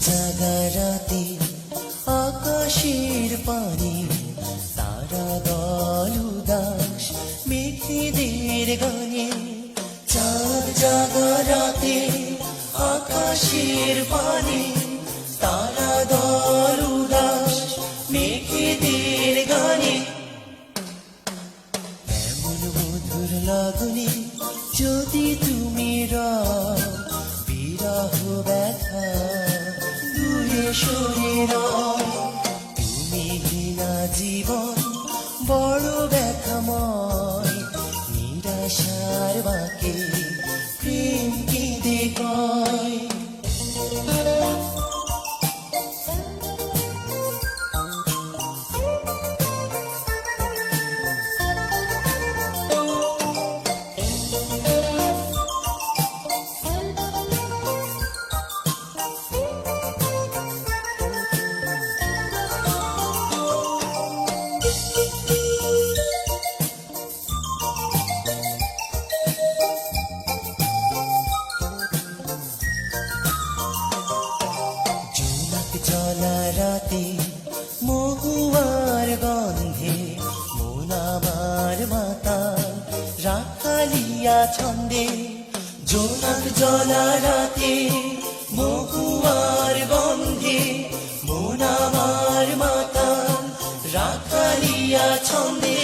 চাঁদ জাগা রাতে আকাশের পানি তারা দল উদাস মেঘেদের গানে। চাঁদ জাগা রাতে আকাশের পানি তারা দল উদাস মেঘেদের গানে। এমন মধুর লাগনি যদি তুমি রাও বিরহ ব্যথা রও তুমি হীনা জীবন বড় ব্যথাময় নিরাশার বাকে প্রেম কি জোনাক ছন্দে জোনাক জলা রাতে মহুয়ার গন্ধে মন আমার মাতা রাখালিয়া ছন্দে।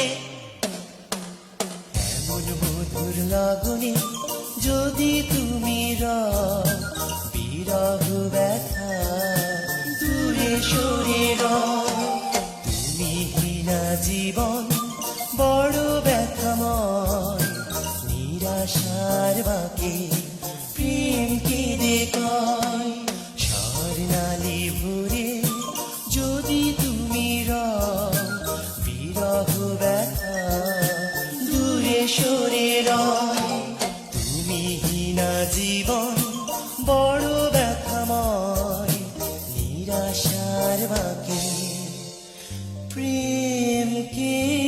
এমন মধুর লাগনে নিরাশার বাকে। প্রেম কি দেখায় স্বর্ণালী ভরে যদি তুমি বিরহ ব্যথা দূরে সরে রয়। তুমি হীনা জীবন বড় ব্যথাময়, নিরাশার বাকে। প্রেম কে